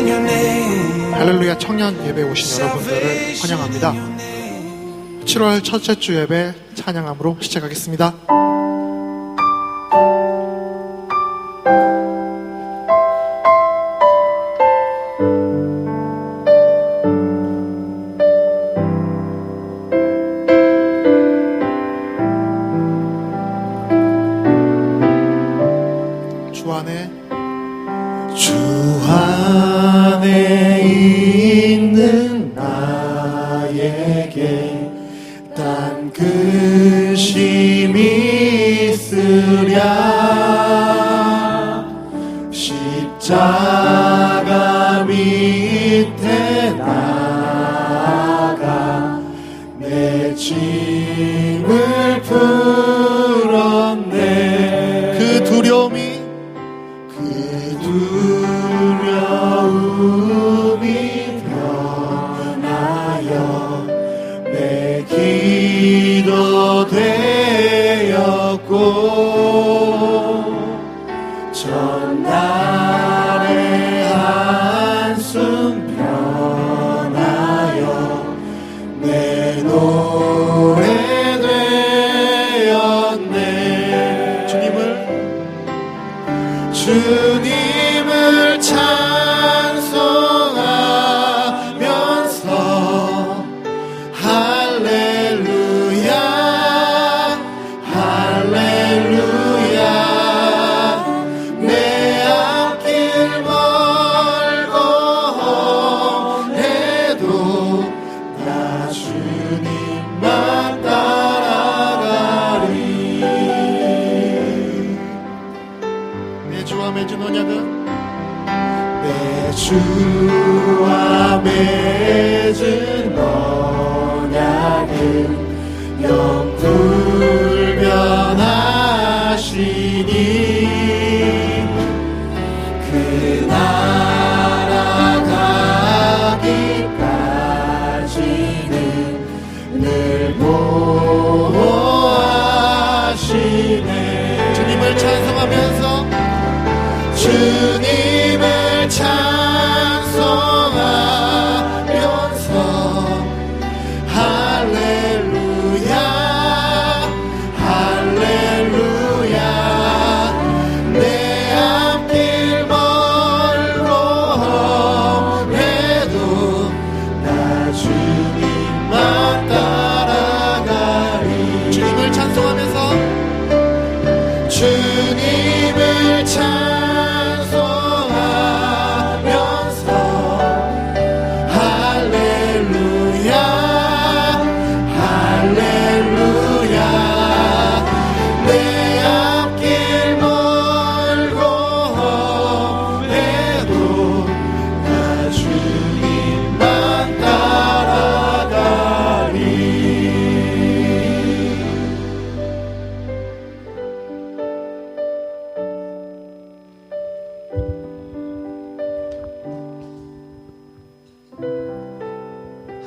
할렐루야 청년 예배 오신 여러분들을 환영합니다. 7월 첫째 주 예배 찬양함으로 시작하겠습니다. 짐을 풀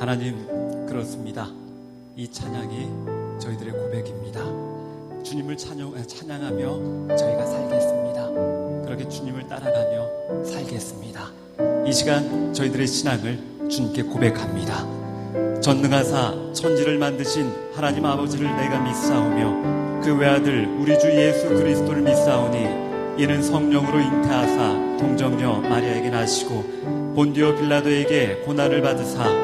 하나님 그렇습니다. 이 찬양이 저희들의 고백입니다. 주님을 찬양, 찬양하며 저희가 살겠습니다. 그렇게 주님을 따라가며 살겠습니다. 이 시간 저희들의 신앙을 주님께 고백합니다. 전능하사 천지를 만드신 하나님 아버지를 내가 믿사오며 그 외아들 우리 주 예수 그리스도를 믿사오니 이는 성령으로 잉태하사 동정녀 마리아에게 나시고 본디오 빌라도에게 고난을 받으사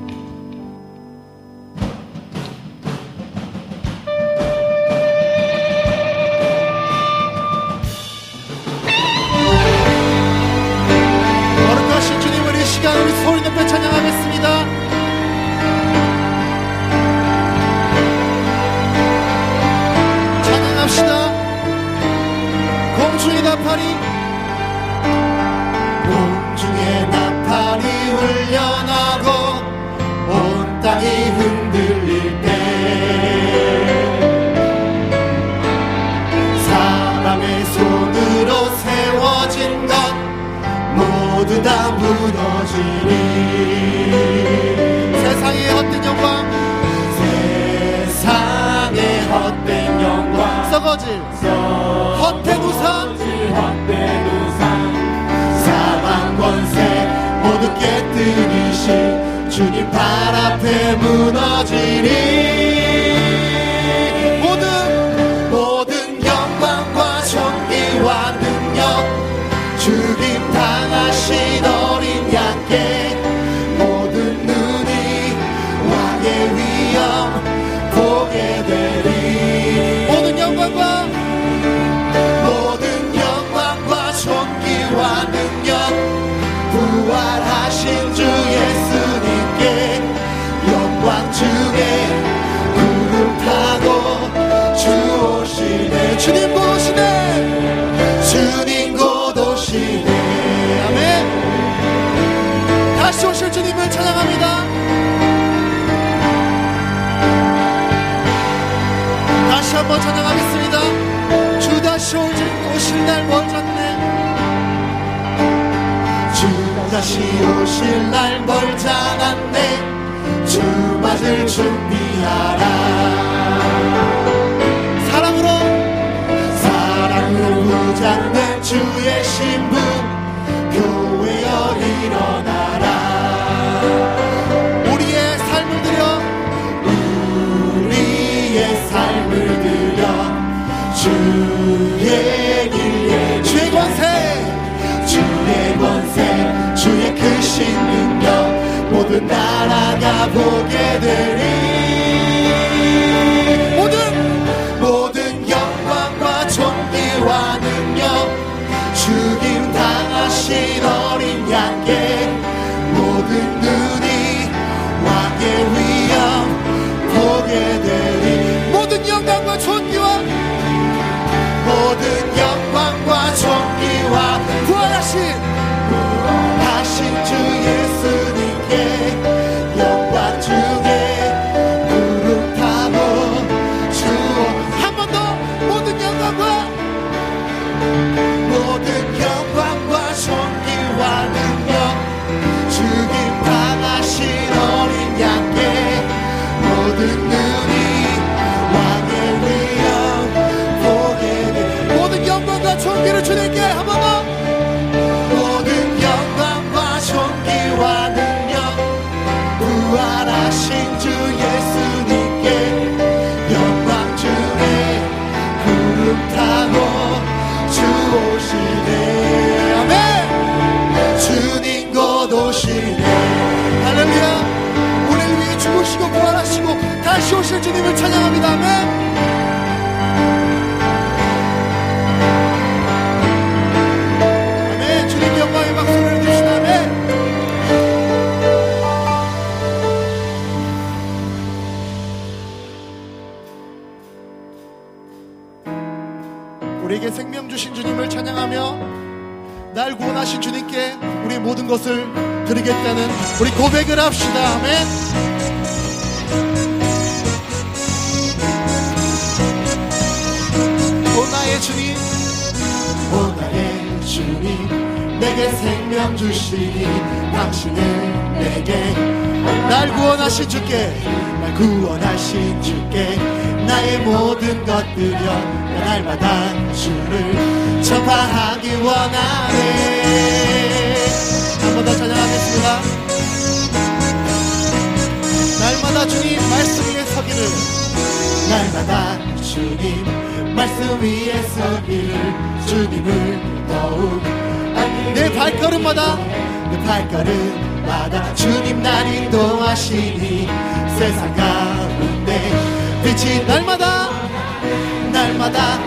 다 무너지니. 세상의 헛된 영광. 세상의 헛된 영광. 썩어질. 헛된 우상. 헛된 우상. 사망 권세 모두 깨뜨리시. 주님 발 앞에 무너지니. 찬양하겠습니다. 주 다시 오실 날 멀었네. 주 다시 오실 날 멀지 않았네 주 맞을 준비하라 사랑으로 사랑으로 무장된 주의 신부 교회여 일어나 모두 날아가 보게 되리 우리에게 생명 주신 주님을 찬양하며 날 구원하신 주님께 우리 모든 것을 드리겠다는 우리 고백을 합시다. 아멘. 주님, 오 나의 주님 내게 생명 주시니 당신을 내게 날 구원하신 주께 날 구원하신 주께 나의 모든 것 드려 날마다 주를 전파하기 원하네. 한 번 더 찬양하겠습니다. 날마다 주님 말씀 위에 서기를. 날마다 주님 말씀 위에 서기를. 주님을 더욱 내 발걸음마다 내 발걸음마다 주님 날 인도하시니 세상 가운데 빛이 날마다 날마다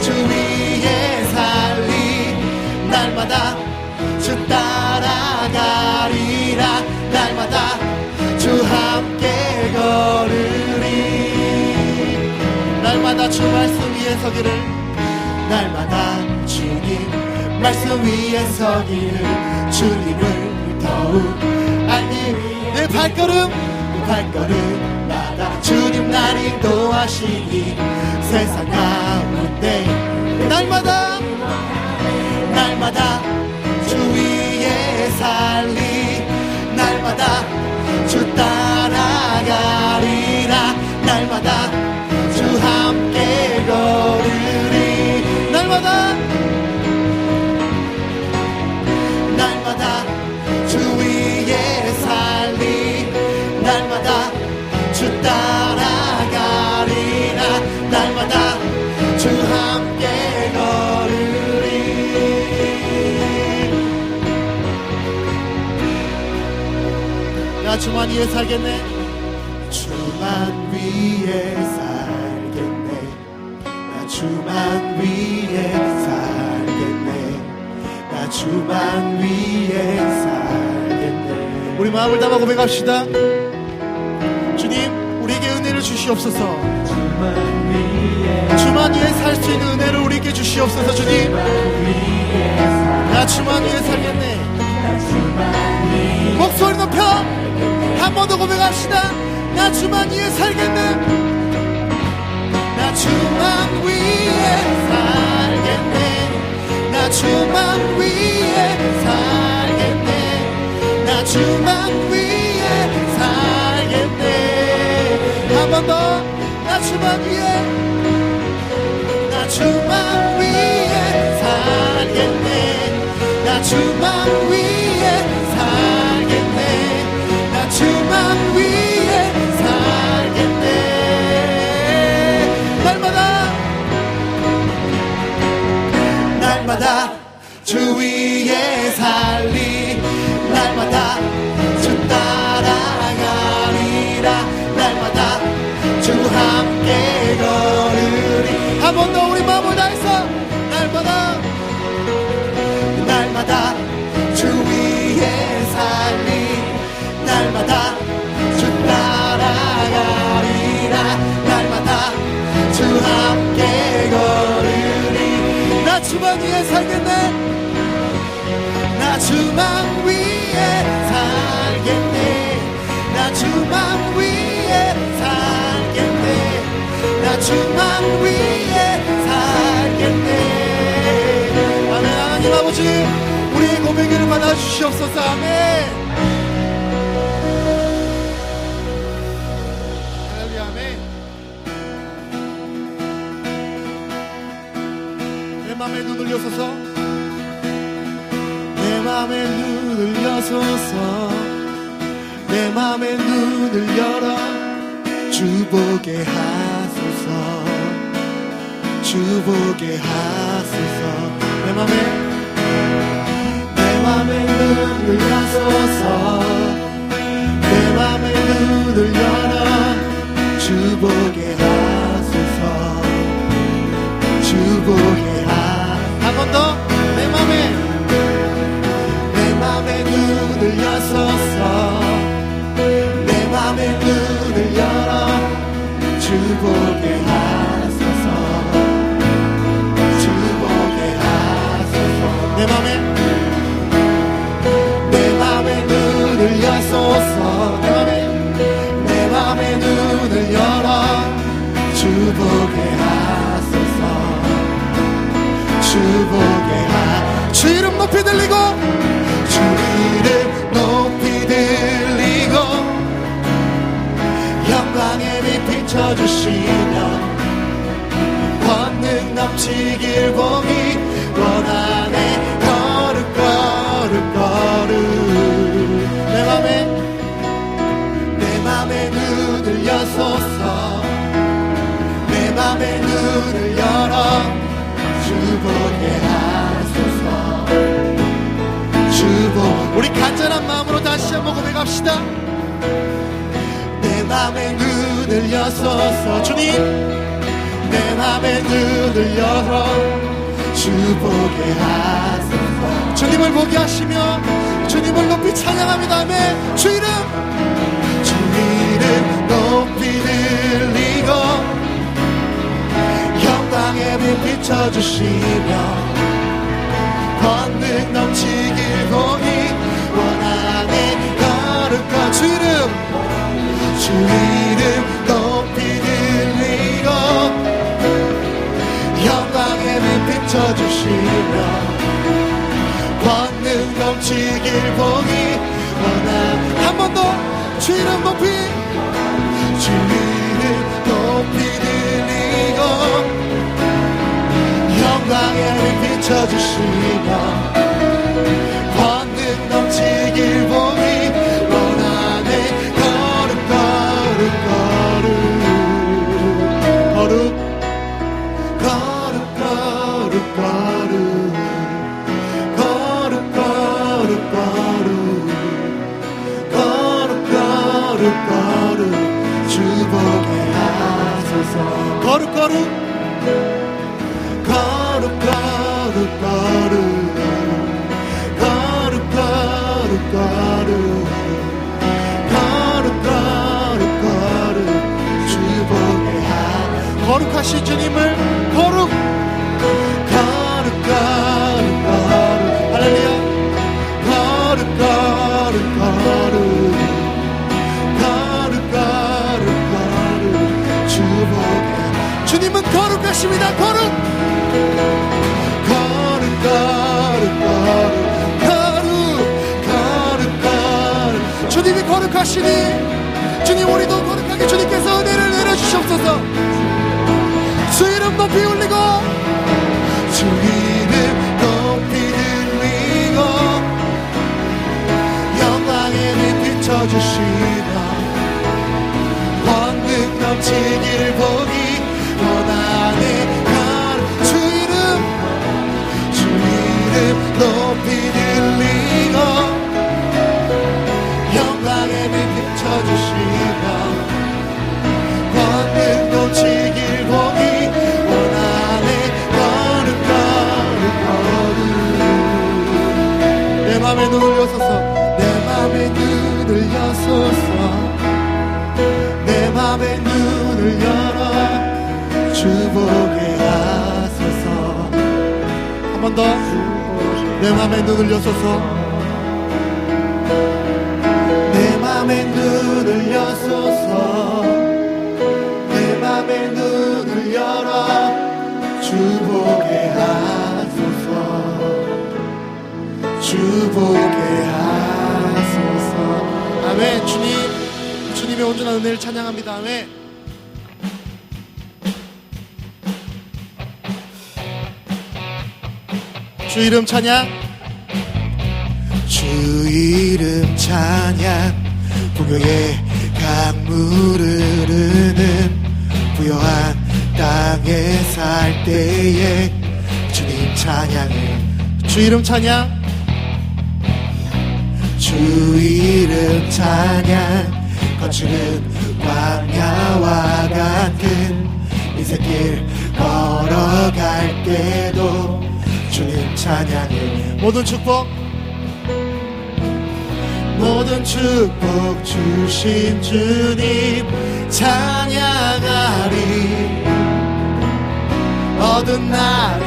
주 위에 살리. 날마다 주 따라가리라. 날마다 주 함께 걸으리. 날마다 주 말씀 위에 서기를. 날마다 주님 말씀 위에 서기를. 주님을 더욱 위해 내 발걸음 그 발걸음 마다 주님 날 인도하시니 세상 가운데 날마다 날마다 주 위에 살리 날마다 주 따라가리라. 날마다 주만 위해 살겠네. 주만 위에 살겠네. 나 주만 위에 살겠네. 나 주만 위에 살겠네. 우리 마음을 담아 고백합시다. 주님 우리에게 은혜를 주시옵소서. 주만 위해 살수 있는 은혜를 우리에게 주시옵소서 주님 번 더 고백합시다. 나 주만 위해 살겠네. 나 주만 위해 살겠네. 나 주만 위해 살겠네. 나 주만 위해 살겠네. 한 번 더. 나 주만 위해 나 주만 위해 살겠네. 나 주만 위해 주만 위해 살겠네. 날마다 날마다 주 위에 살리. 날마다 주만 위에 살겠네. 아멘 하나님 아버지 우리의 고백을 받아주시옵소서. 아멘. 맘에 눈을 여서서 내 맘에 눈을 여서서 내 맘에 눈을 열어 주보게 하소서 주 보게 하소서. 내 맘에 내 맘에 눈을 여소서. 내 맘에 눈을 열어. 주 보게 하소서. 주 보게 하한번 더. 내 맘에 열어. 주 보게 하소서 길 보기 원하네 거룩 거룩 거룩. 내 맘에 내 맘에 눈을 여소서. 내 맘에 눈을 열어. 주 보게 하소서. 주 보 우리 간절한 마음으로 다시 한번 고백합시다. 내 맘에 눈을 여소서. 주님 내 맘에 눈 을 열어 주 보게 하소서. 주님을 보게 하시며 주님을 높이 찬양합니다. 아멘. 주 이름. 주 이름 높이 들리고 영광의 빛 비춰주시며 권능 넘치길 보니 원하네 거룩한 주 이름. 주 이름 높 빛 비춰주시며 권능 넘치길 보니 원하네 한번 더주 이름 높이 주 이름 높이 들리고 영광의 빛 비춰주시며 주복의 주님은 거룩하십니다. 거룩! 거룩 거룩 거룩 거룩 거룩. 거룩 주님이 거룩하시니 주님 우리도 거룩하게 주님께서 은혜를 내려주시옵소서. 주 이름 높이 올리고 주 이름 높이 들리고 비춰주시며 권능 넘치기를 보기 원하네 간주 이름 주 이름 높이 들리고 영광의 빛 비춰주시며 권능 넘치길 보기 원하네 거룩 거룩 거룩 내 맘에 눈을 여소서 내 맘에 눈을 여소서 열어 주보게 하소서 한 번 더 내 맘에 눈을 여소서. 내 맘에 눈을 여소서. 내 맘에 눈을 열어 주보게 하소서. 주보게 하소서. 아멘. 주님 주님의 온전한 은혜를 찬양합니다. 아멘 주 이름 찬양? 주 이름 찬양. 풍요의 강물을 흐르는 부여한 땅에 살 때에 주님 찬양을. 주 이름 찬양? 주 이름 찬양. 거칠은 광야와 같은 인생길 걸어갈 때도 주님 찬양을 모든 축복. 모든 축복 주신 주님 찬양하리. 어두운 날이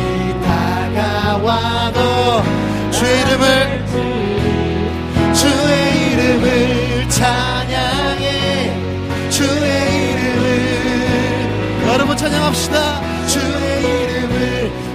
다가와도 주 이름을 주의 이름을 찬양해. 주의 이름을 여러분 찬양합시다. 주의 이름을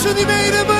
주님의 이름을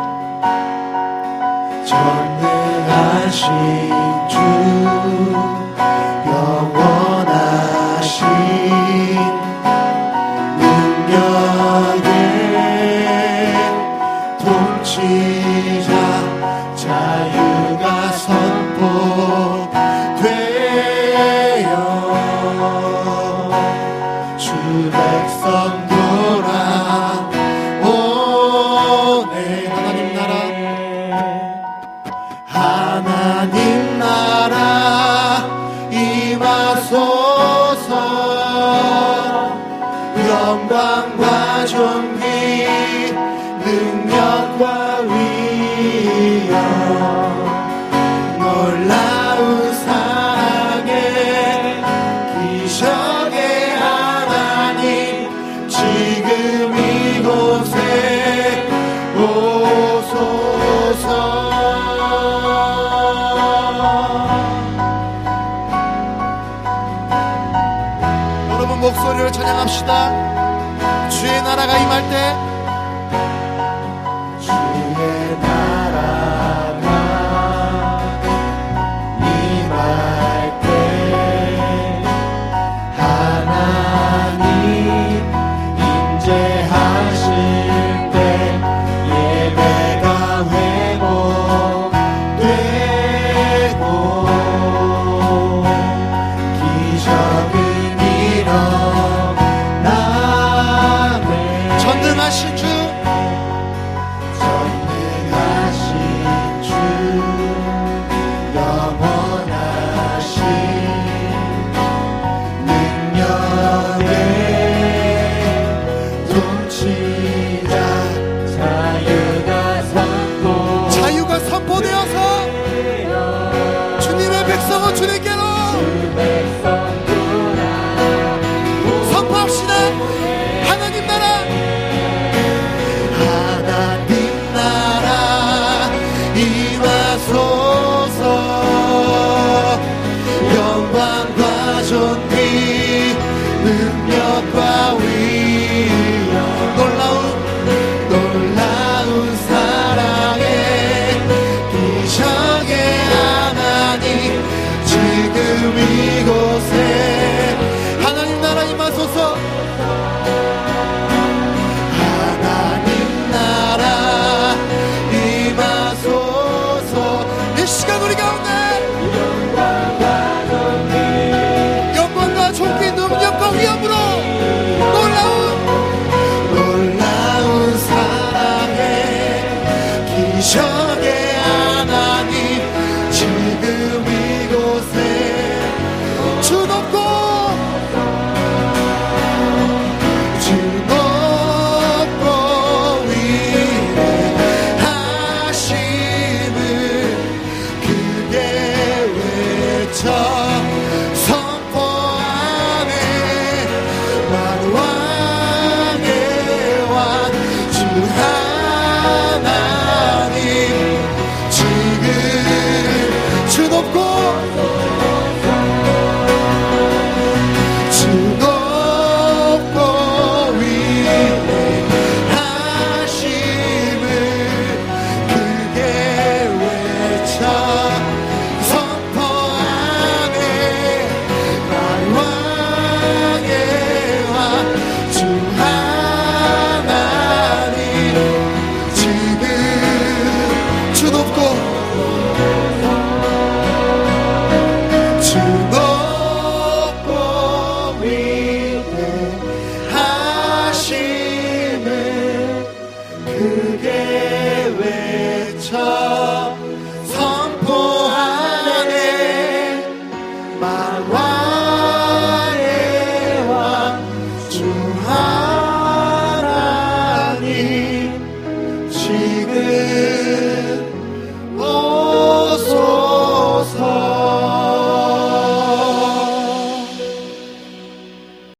está.